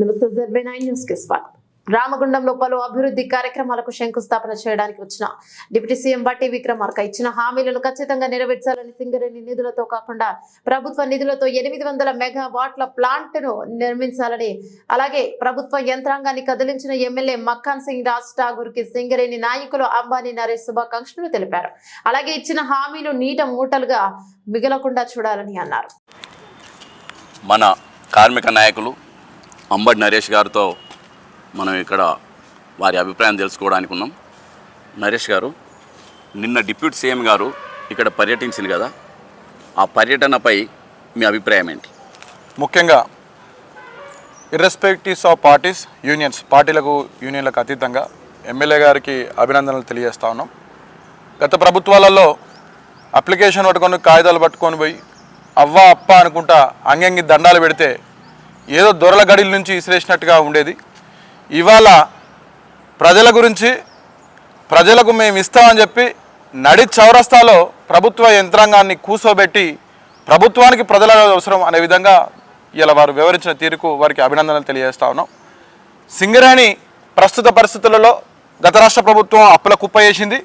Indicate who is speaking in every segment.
Speaker 1: నమస్తే జర్వే నైన్ న్యూస్కి స్వాగతం. రామగుండంలో పలు అభివృద్ధి కార్యక్రమాలకు శంకుస్థాపన చేయడానికి వచ్చిన డిప్యూటీ సీఎం బట్టి విక్రమార్క ఇచ్చిన హామీలను ఖచ్చితంగా నెరవేర్చాలని సింగరేణి నిధులతో కాకుండా ప్రభుత్వ నిధులతో ఎనిమిది వందల మెగావాట్ల ప్లాంట్ను నిర్మించాలని అలాగే ప్రభుత్వ యంత్రాంగాన్ని కదిలించిన ఎమ్మెల్యే మక్కాన్ సింగ్ రాజ్ ఠాగూర్కి సింగరేణి నాయకులు అంబానీ నరేష్ శుభాకాంక్షలు తెలిపారు. అలాగే ఇచ్చిన హామీలు నీట మూటలుగా మిగలకుండా చూడాలని అన్నారు.
Speaker 2: మన కార్మిక నాయకులు అంబడి నరేష్ గారితో మనం ఇక్కడ వారి అభిప్రాయం తెలుసుకోవడానికి ఉన్నాం. నరేష్ గారు నిన్న డిప్యూటీ సీఎం గారు ఇక్కడ పర్యటించింది కదా ఆ పర్యటనపై మీ అభిప్రాయం ఏంటి?
Speaker 3: ముఖ్యంగా ఇర్రెస్పెక్టివ్స్ ఆఫ్ పార్టీస్ యూనియన్స్ పార్టీలకు యూనియన్లకు అతీతంగా ఎమ్మెల్యే గారికి అభినందనలు తెలియజేస్తా ఉన్నాం. గత ప్రభుత్వాలలో అప్లికేషన్ పట్టుకొని కాగితాలు పట్టుకొని పోయి అవ్వా అప్ప అనుకుంటా అంగంగి దండాలు పెడితే ఏదో దొరల గడిల నుంచి విసిరేసినట్టుగా ఉండేది. ఇవాళ ప్రజల గురించి ప్రజలకు మేము ఇస్తామని చెప్పి నడి చౌరస్తాలో ప్రభుత్వ యంత్రాంగాన్ని కూసోబెట్టి ప్రభుత్వానికి ప్రజల అవసరం అనే విధంగా ఇలా వారు వివరించిన తీరుకు వారికి అభినందనలు తెలియజేస్తా ఉన్నాం. సింగరేణి ప్రస్తుత పరిస్థితులలో గత రాష్ట్ర ప్రభుత్వం అప్పుల కుప్ప చేసింది.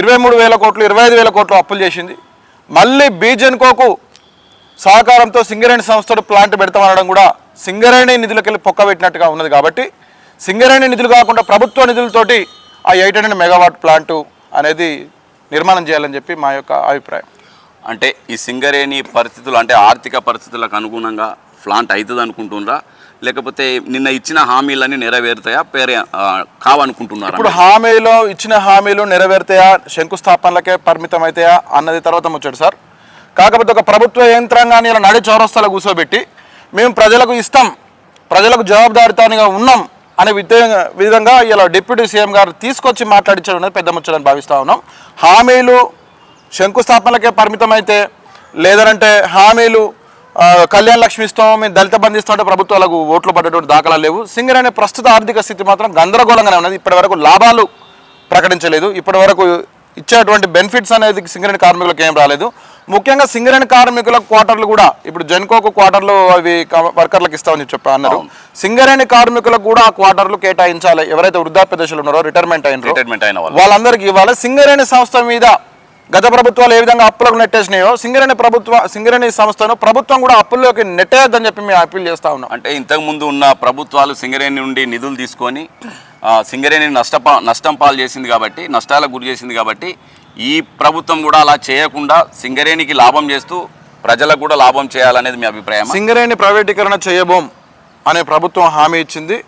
Speaker 3: ఇరవై మూడు వేల కోట్లు ఇరవై ఐదు వేల కోట్లు అప్పులు చేసింది. మళ్ళీ బీజెన్కోకు సహకారంతో సింగరేణి సంస్థలు ప్లాంట్ పెడతామనడం కూడా సింగరేణి నిధులకెళ్ళి పొక్కబెట్టినట్టుగా ఉన్నది కాబట్టి సింగరేణి నిధులు కాకుండా ప్రభుత్వ నిధులతోటి ఆ ఎయిట్ హండ్రెడ్ మెగావాట్ ప్లాంటు అనేది నిర్మాణం చేయాలని చెప్పి మా యొక్క అభిప్రాయం.
Speaker 2: అంటే ఈ సింగరేణి పరిస్థితులు అంటే ఆర్థిక పరిస్థితులకు అనుగుణంగా ప్లాంట్ అవుతుంది అనుకుంటున్నారా లేకపోతే నిన్న ఇచ్చిన హామీలన్నీ నెరవేరుతాయా? పేరే కావనుకుంటున్నారా?
Speaker 3: ఇప్పుడు హామీలో ఇచ్చిన హామీలు నెరవేరుతాయా? శంకుస్థాపనలకే పరిమితం అవుతాయా అన్నది తర్వాత ముచ్చడు సార్. కాకపోతే ఒక ప్రభుత్వ యంత్రాంగాన్ని ఇలా నడి చౌరస్తాలో కూర్చోబెట్టి మేము ప్రజలకు ఇస్తాం ప్రజలకు జవాబుదారితానిగా ఉన్నాం అనే విధంగా విధంగా ఇలా డిప్యూటీ సీఎం గారు తీసుకొచ్చి మాట్లాడించడం అనేది పెద్ద ముచ్చటని భావిస్తూ ఉన్నాం. హామీలు శంకుస్థాపనలకే పరిమితం అయితే లేదనంటే హామీలు కళ్యాణ లక్ష్మి ఇస్తాం మేము దళిత బంధు ఇస్తామంటే ప్రభుత్వాలకు ఓట్లు పడ్డటువంటి దాఖలాలు లేవు. సింగరేణి ప్రస్తుత ఆర్థిక స్థితి మాత్రం గందరగోళంగానే ఉన్నది. ఇప్పటివరకు లాభాలు ప్రకటించలేదు. ఇప్పటివరకు ఇచ్చేటువంటి బెనిఫిట్స్ అనేది సింగరేణి కార్మికులకు ఏం రాలేదు. ముఖ్యంగా సింగరేణి కార్మికుల క్వార్టర్లు కూడా ఇప్పుడు జెన్కోకు క్వార్టర్లు అవి వర్కర్లకు ఇస్తామని చెప్పి అన్నారు. సింగరేణి కార్మికులకు కూడా ఆ క్వార్టర్లు కేటాయించాలి. ఎవరైతే వృద్ధాప్య దశలో ఉన్నారో రిటైర్మెంట్
Speaker 2: అయిన వాళ్ళు.
Speaker 3: వాళ్ళందరికీ ఇవ్వాలి. సింగరేణి సంస్థ మీద గత ప్రభుత్వాలు ఏ విధంగా అప్పులకు నెట్టేసినాయో సింగరేణి ప్రభుత్వ సింగరేణి సంస్థను ప్రభుత్వం కూడా అప్పుల్లోకి నెట్టేయద్దని చెప్పి మేము అప్పీల్ చేస్తా ఉన్నాం.
Speaker 2: అంటే ఇంతకు ముందు ఉన్న ప్రభుత్వాలు సింగరేణి నుండి నిధులు తీసుకొని సింగరేణి నష్టపా నష్టం పాలు చేసింది కాబట్టి నష్టాలకు గురి చేసింది కాబట్టి ఈ ప్రభుత్వం కూడా అలా చేయకుండా సింగరేణికి లాభం చేస్తూ ప్రజలకు కూడా లాభం చేయాలనేది మీ అభిప్రాయం
Speaker 3: సింగరేణి ప్రైవేటీకరణ చేయబోం అనే ప్రభుత్వం హామీ ఇచ్చింది.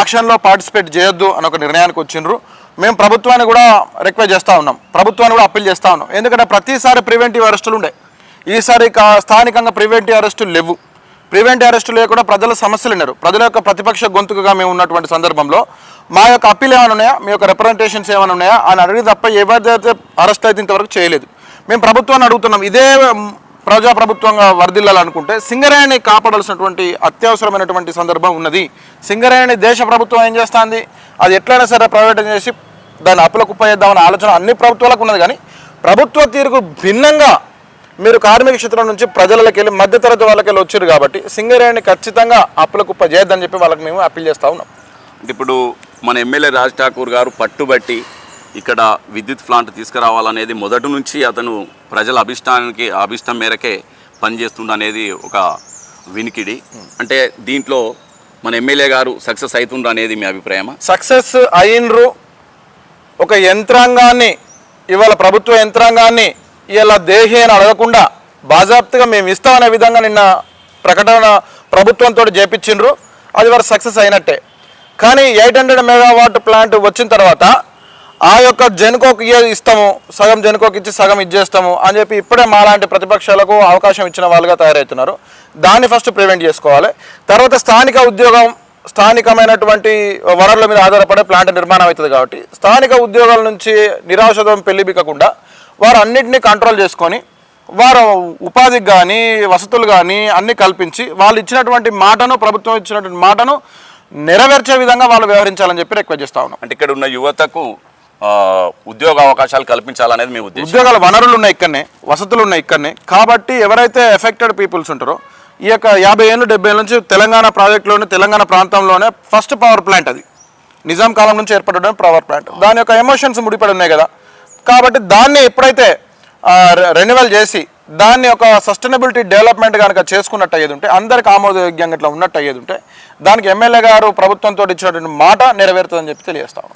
Speaker 3: ఆక్షన్లో పార్టిసిపేట్ చేయొద్దు అని ఒక నిర్ణయానికి వచ్చిండ్రు. మేము ప్రభుత్వాన్ని కూడా రిక్వెస్ట్ చేస్తూ ఉన్నాం. ప్రభుత్వాన్ని కూడా అప్పీల్ చేస్తూ ఉన్నాం. ఎందుకంటే ప్రతిసారి ప్రివెంటివ్ అరెస్టులు ఉండే. ఈసారి కా- స్థానికంగా ప్రివెంటివ్ అరెస్టులు లేవు. ప్రివెంటివ్ అరెస్టు లేకుండా ప్రజల సమస్యలు ఉన్నారు. ప్రజల యొక్క ప్రతిపక్ష గొంతుకుగా మేము ఉన్నటువంటి సందర్భంలో మా యొక్క అప్పీలు ఏమైనా ఉన్నాయా? మీ యొక్క రిప్రజెంటేషన్స్ ఏమైనా ఉన్నాయా? అని అడిగి తప్ప ఎవరిదైతే అరెస్ట్ అయితే ఇంతవరకు చేయలేదు. మేము ప్రభుత్వాన్ని అడుగుతున్నాం. ఇదే ప్రజాప్రభుత్వంగా వర్ధిల్లాలనుకుంటే సింగరేణి కాపాడాల్సినటువంటి అత్యవసరమైనటువంటి సందర్భం ఉన్నది. సింగరేణి దేశ ప్రభుత్వం ఏం చేస్తుంది? అది ఎట్లయినా సరే ప్రైవేటైజ్ చేసి దాన్ని అప్పుల కుప్ప ఆలోచన అన్ని ప్రభుత్వాలకు ఉన్నది. కానీ ప్రభుత్వ తీరుకు భిన్నంగా మీరు కార్మిక క్షేత్రం నుంచి ప్రజలకి వెళ్ళి మధ్యతరగతి వాళ్ళకి వెళ్ళి వచ్చారు కాబట్టి సింగరేణి ఖచ్చితంగా అప్పుల కుప్ప చేయొద్దని చెప్పి వాళ్ళకి మేము అప్పీల్ చేస్తూ ఉన్నాం.
Speaker 2: అంటే ఇప్పుడు మన ఎమ్మెల్యే రాజ్ ఠాకూర్ గారు పట్టుబట్టి ఇక్కడ విద్యుత్ ప్లాంట్ తీసుకురావాలనేది మొదటి నుంచి అతను ప్రజల అభిష్టానికి అభిష్టం మేరకే పనిచేస్తుండ అనేది ఒక వినికిడి. అంటే దీంట్లో మన ఎమ్మెల్యే గారు సక్సెస్ అవుతుండ అనేది మీ అభిప్రాయమా?
Speaker 3: సక్సెస్ అయినరు ఒక యంత్రాంగాన్ని ఇవాళ ప్రభుత్వ యంత్రాంగాన్ని ఇలా దేహి అని అడగకుండా బాజాప్తిగా మేము ఇస్తామనే విధంగా నిన్న ప్రకటన ప్రభుత్వంతో చేపించిండ్రు. అది వారు సక్సెస్ అయినట్టే. కానీ ఎయిట్ హండ్రెడ్ మెగావాట్ ప్లాంట్ వచ్చిన తర్వాత ఆ యొక్క జెన్కోకి ఇస్తాము? సగం జెన్కోకి ఇచ్చి సగం ఇచ్చేస్తాము అని చెప్పి ఇప్పుడే మాలాంటి ప్రతిపక్షాలకు అవకాశం ఇచ్చిన వాళ్ళుగా తయారవుతున్నారు. దాన్ని ఫస్ట్ ప్రివెంట్ చేసుకోవాలి. తర్వాత స్థానిక ఉద్యోగం స్థానికమైనటువంటి వనరుల మీద ఆధారపడే ప్లాంట్ నిర్మాణం అవుతుంది కాబట్టి స్థానిక ఉద్యోగాల నుంచి నిరాశతం పెళ్ళిబికకుండా వారు అన్నింటినీ కంట్రోల్ చేసుకొని వారు ఉపాధికి కానీ వసతులు కానీ అన్ని కల్పించి వాళ్ళు ఇచ్చినటువంటి మాటను ప్రభుత్వం ఇచ్చినటువంటి మాటను నెరవేర్చే విధంగా వాళ్ళు వ్యవహరించాలని చెప్పి రిక్వెస్ట్ చేస్తా ఉన్నాం.
Speaker 2: అంటే ఇక్కడ ఉన్న యువతకు ఉద్యోగ అవకాశాలు కల్పించాలనేది మీ ఉద్దేశం.
Speaker 3: ఉద్యోగాల వనరులు ఉన్నాయి ఇక్కడనే వసతులు ఉన్నాయి ఇక్కడనే. కాబట్టి ఎవరైతే ఎఫెక్టెడ్ పీపుల్స్ ఉంటారో ఈ యొక్క యాభై ఏళ్ళు డెబ్బై ఏళ్ళ నుంచి తెలంగాణ ప్రాజెక్టులోనే తెలంగాణ ప్రాంతంలోనే ఫస్ట్ పవర్ ప్లాంట్ అది. నిజాం కాలం నుంచి ఏర్పడడం పవర్ ప్లాంట్ దాని యొక్క ఎమోషన్స్ ముడిపడి ఉన్నాయి కదా. కాబట్టి దాన్ని ఎప్పుడైతే రెన్యువల్ చేసి దాన్ని ఒక సస్టైనబిలిటీ డెవలప్మెంట్ కనుక చేసుకున్నట్టు అయ్యేది ఉంటే అందరికి ఆమోదయోగ్యంగా ఇట్లా ఉన్నట్టు అయ్యేది ఉంటే దానికి ఎమ్మెల్యే గారు ప్రభుత్వంతో ఇచ్చినటువంటి మాట నెరవేరుతుందని చెప్పి తెలియజేస్తాము